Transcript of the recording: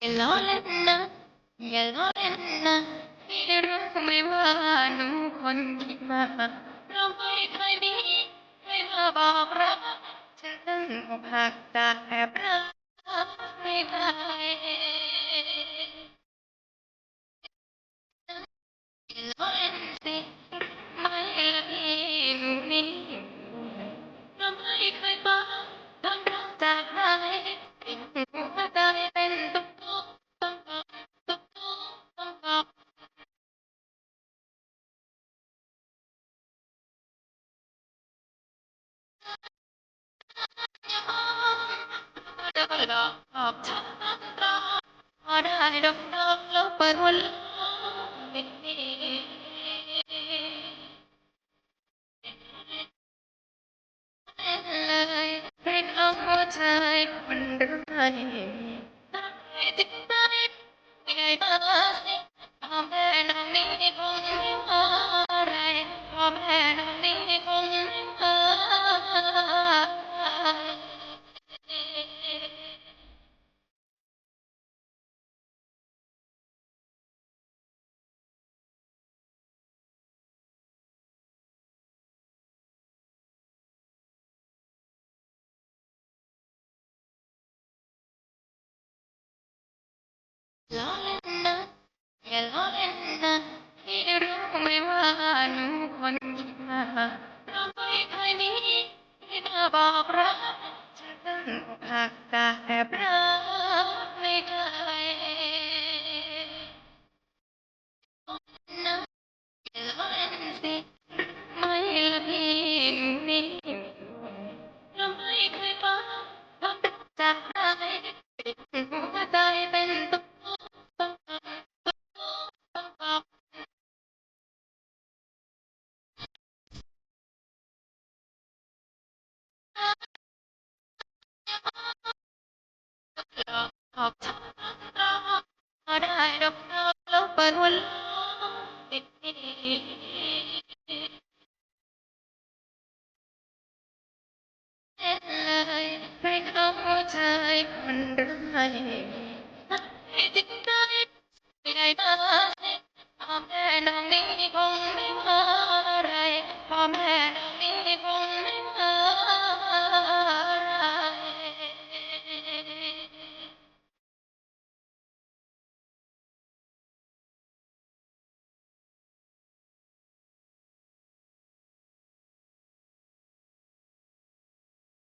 อย่าล้อเล่นนะอย่าล้อเล่นนะไม่รู้ไหมว่าหนูคนคิดมากเราไม่เคยมีไม่มาบอกรักจะต้องอกหักจากแอบรักไม่ได้อย่าล้อเล่นสิไม่ละพี่หนูนี่เราไม่เคยบอกรักจากไหน ดอกออกทางตาพอได้ดอกดอกแล้วเปิดวันเลยให้เขาหัวใจมันได้ติดใจไงบ้าง ล้อเล่นนะอย่าล้อเล่นนะพี่รู้ไหมว่าหนูคนคิดมาเราไม่เคยมีไม่มาบอกรักจะต้องอกหักจาแอบรักไม่ได้นะอย่าล้อเล่นสิ เลยไม่เข้าใจมันหรือไม่ไม่ติดใจม่ได้มาพ่อแม่น้องนี้คงไม่ว่าอะไรพ่อแม่น้องนี้คงไม่